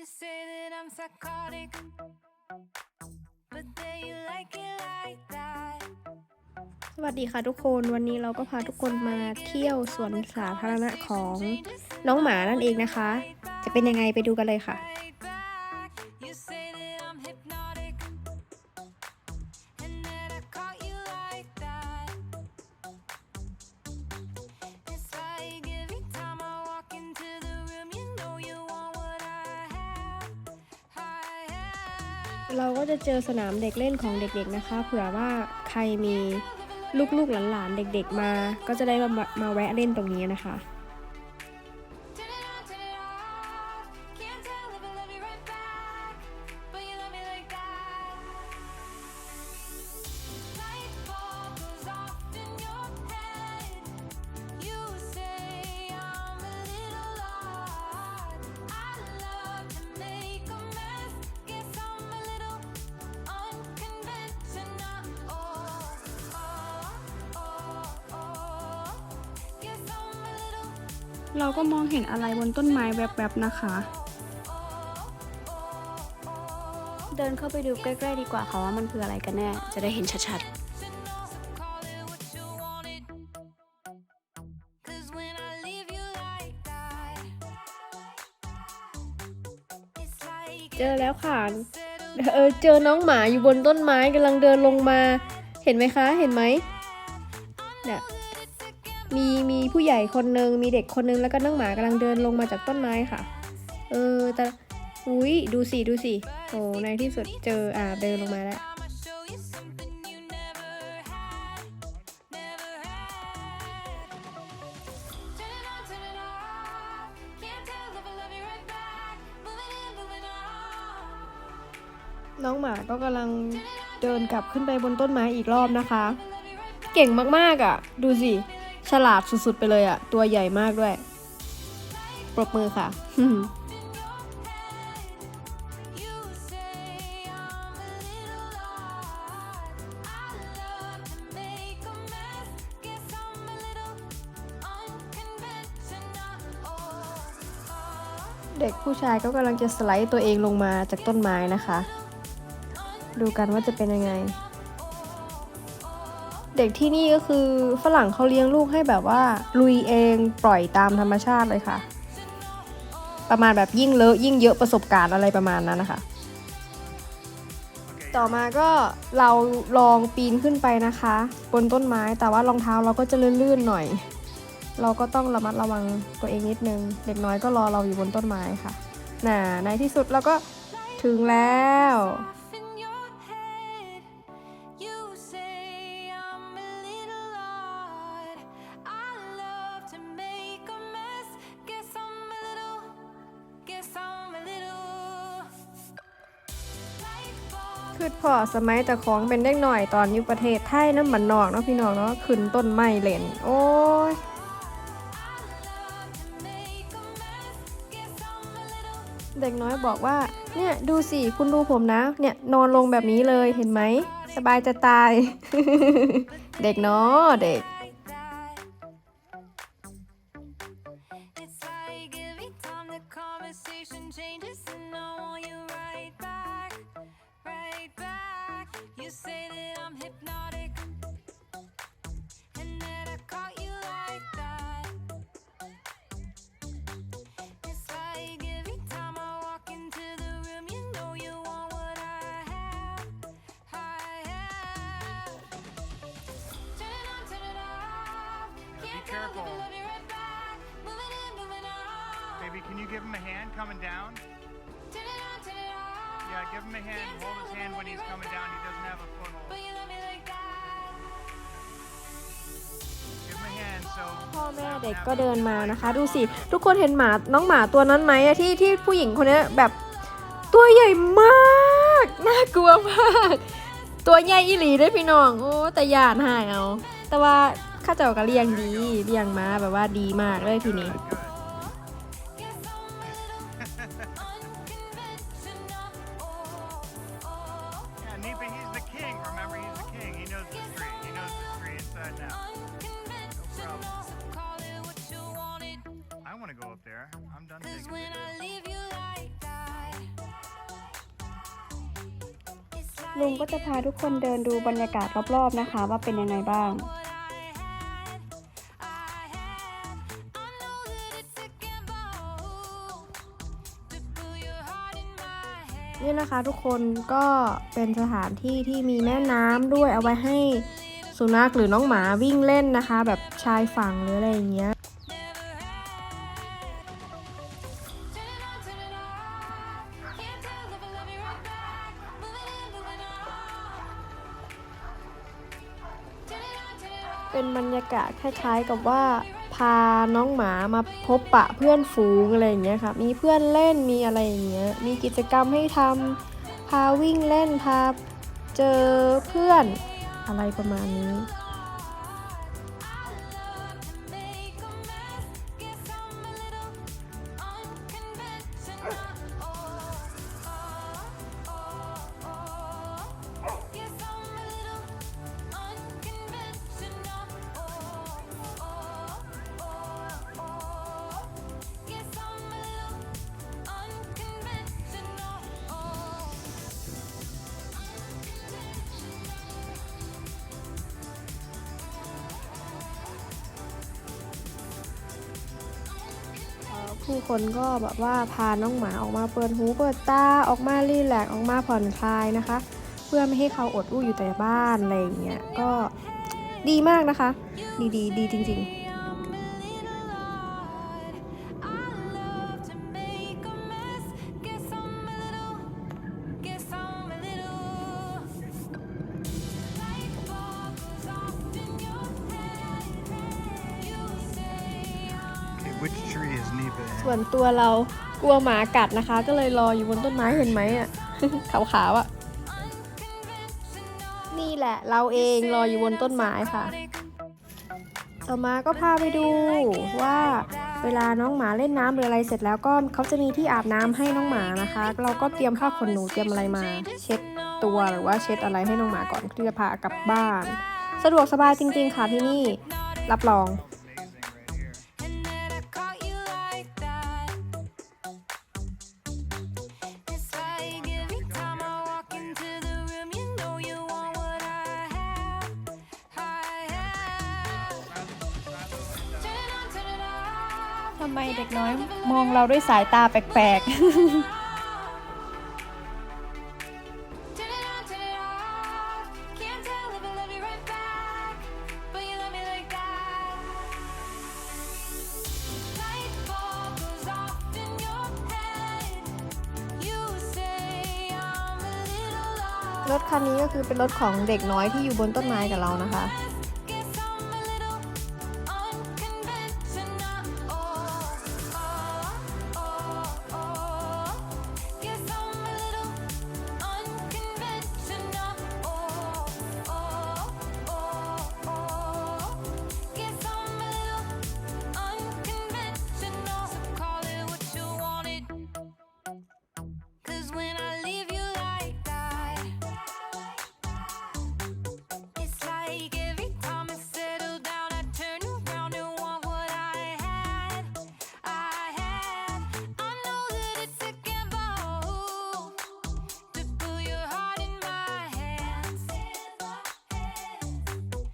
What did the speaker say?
You say that I'm psychotic, but then you like it like that. สวัสดีค่ะทุกคนวันนี้เราก็พาทุกคนมาเที่ยวสวนสาธารณะของน้องหมานั่นเองนะคะ จะเป็นยังไงไปดูกันเลยค่ะ เราก็จะเจอสนามเด็กเล่นของเด็กๆนะคะ เผื่อว่าใครมีลูกๆหลานๆเด็ก ๆ มา ก็จะได้มามาแวะเล่นตรงนี้นะคะ เราก็มองเห็นอะไรบนต้นไม้แวบๆนะคะ เดินเข้าไปดูใกล้ๆดีกว่าค่ะว่ามันคืออะไรกันแน่ จะได้เห็นชัด Call it what you wanted. 'Cause when I leave you like that, it's like เจอแล้วค่ะ เออเจอน้องหมาอยู่บนต้นไม้กำลังเดินลงมา เห็นไหมคะ เห็นไหมเนี่ย มีมีผู้ใหญ่คนนึงมีเด็กคนนึงแล้วก็น้องหมากำลังเดินลงมาจากต้นไม้ค่ะ เออแต่อุ้ยดูสิดูสิโอ้ในที่สุดเจออ่าเดินลงมาแล้วน้องหมาก็กำลังเดินกลับขึ้นไปบนต้นไม้อีกรอบนะคะ เก่งมากๆอะ ดูสิ ฉลาดสุดๆไปเลยอะตัวใหญ่มากด้วย ปรบมือค่ะ เด็กผู้ชายก็กำลังจะสไลด์ตัวเองลงมาจากต้นไม้นะคะ ดูกันว่าจะเป็นยังไง เด็กที่นี่ก็คือฝรั่งเขาเลี้ยงลูกให้แบบว่า ลุยเองปล่อยตามธรรมชาติเลยค่ะ ประมาณแบบยิ่งเลอะยิ่งเยอะประสบการณ์อะไรประมาณนั้นนะคะ ต่อมาก็เราลองปีนขึ้นไปนะคะ บนต้นไม้แต่ว่ารองเท้าเราก็จะลื่นๆหน่อย เราก็ต้องระมัดระวังตัวเองนิดนึง เด็กน้อยก็รอเราอยู่บนต้นไม้ค่ะน่ะในที่สุดเราก็ถึงแล้ว คือพอสมัยแต่ของเป็นเด็กหน่อยตอนอยู่ประเทศไทยน้ำมันนอกเนาะพี่น้องเนาะขึ้นต้นไม้เล่น โอ้ยเด็กน้อยบอกว่า เนี่ยดูสิคุณดูผมนะ เนี่ยนอนลงแบบนี้เลยเห็นไหม สบายจะตาย เด็กเนาะเด็ก on. Baby, can you give him a hand coming down? Turn it on, turn it off. Yeah, give him a hand. Hold his hand when he's coming down. He doesn't have a But foothold. you love me like that. Give him a hand so. พ่อแม่เด็กก็เดินมานะคะ ดูสิ ทุกคนเห็นหมาน้องหมาตัวนั้นไหมอะที่ที่ผู้หญิงคนเนี้ยแบบตัวใหญ่มากน่ากลัวมาก ตัวใหญ่อีหลีเด้วยพี่น้องโอ้แต่ยานหายเอา แต่ว่าข้าเจ้าก็เลี้ยงดีเลี้ยงมาแบบว่าดีมากเลยทีนี้ ลุงก็จะพาทุกคนเดินดูบรรยากาศรอบๆนะคะ ว่าเป็นยังไงบ้างนี่นะคะทุกคนก็เป็นสถานที่ที่มีแม่น้ำด้วยเอาไว้ให้สุนัขหรือน้องหมาวิ่งเล่นนะคะ แบบชายฝั่งหรืออะไรอย่างเงี้ย เป็นบรรยากาศคล้ายๆ กับว่าพาน้องหมามาพบปะเพื่อนฝูงอะไรอย่างเงี้ยค่ะ มีเพื่อนเล่นมีอะไรอย่างเงี้ย มีกิจกรรมให้ทำพาวิ่งเล่นพาเจอเพื่อนอะไรประมาณนี้ ผู้คนก็แบบว่าพาน้องหมาออกมาเปิดหูเปิดตาออกมารีแลกซ์ออกมาผ่อนคลายนะคะ เพื่อไม่ให้เขาอดอู้อยู่แต่บ้านอะไรอย่างเงี้ยก็ดีมากนะคะ ดีดีดีจริง ๆ which tree is Neva in? ส่วนตัวเรากลัวหมากัดนะคะ ก็เลยรออยู่บนต้นไม้เห็นไหมอะ ขาวๆอะ นี่แหละเราเองรออยู่บนต้นไม้ค่ะ ต่อมาก็พาไปดูว่าเวลาน้องหมาเล่นน้ำหรืออะไรเสร็จแล้วก็เขาจะมีที่อาบน้ำให้น้องหมานะคะ เราก็เตรียมผ้าขนหนูเตรียมอะไรมา เช็ดตัวหรือว่าเช็ดอะไรให้น้องหมาก่อนที่จะพากลับบ้าน สะดวกสบายจริง ๆ ค่ะที่นี่รับรอง ทำไมเด็กน้อยมองเราด้วยสายตาแปลก Turn it on, turn it off. Can't tell if I love you right back, but you love me like that. Light bulb goes off in your head. You say I'm a little ร lost. ถคันนี้ก็คือเป็นรถของเด็กน้อยที่อยู่บนต้นไม้กับเรานะคะ As